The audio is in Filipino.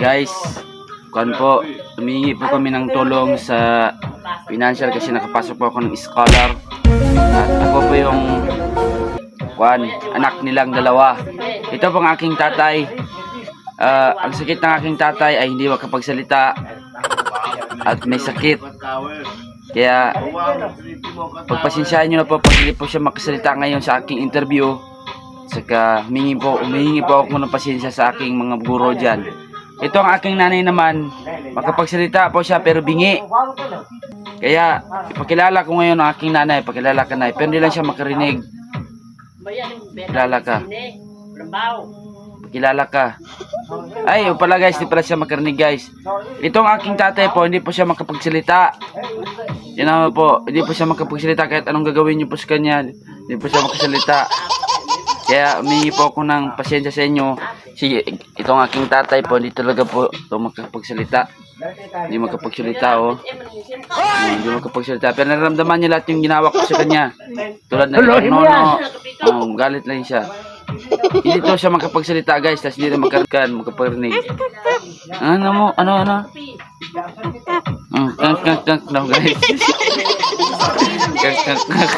Guys, kuan po, humingi po kami ng tulong sa financial kasi nakapasok po ako ng scholar. At ako po yung kuan, anak nilang dalawa. Ito po ang aking tatay. Ah, ang sakit ng aking tatay ay hindi makapagsalita at may sakit. Kaya pagpasensyahan nyo na po pag hindi po siya makasalita ngayon sa aking interview. Saka humingi po, humingi po ako ng pasensya sa aking mga guro dyan. Ito ang aking nanay naman, makapagsalita po siya pero bingi. Kaya ipakilala ko ngayon ang aking nanay, pakilala ka na, pero hindi lang siya makarinig. Kilala ka. Kilala ka. Ay, o pala guys, di pala siya makarinig guys. Itong aking tatay po, hindi po siya makapagsalita. Yan naman po, hindi po siya makapagsalita kahit anong gagawin niyo po sa kanya. Hindi po siya makasalita. Kaya humingi po ako ng pasensya sa inyo. Si, itong aking tatay po, hindi talaga po ito makapagsalita. Hindi makapagsalita, oh. Oh, hindi makapagsalita. Pero nararamdaman niya lahat yung ginawa ko sa kanya. Tulad na no, no. Oh, galit lang siya. Hindi to siya makapagsalita, guys. Tapos hindi na magkarkan, makaparinig. Ano mo? Ano, ano? Oh, kak, kak, kak, no, guys. kak, kak, kak.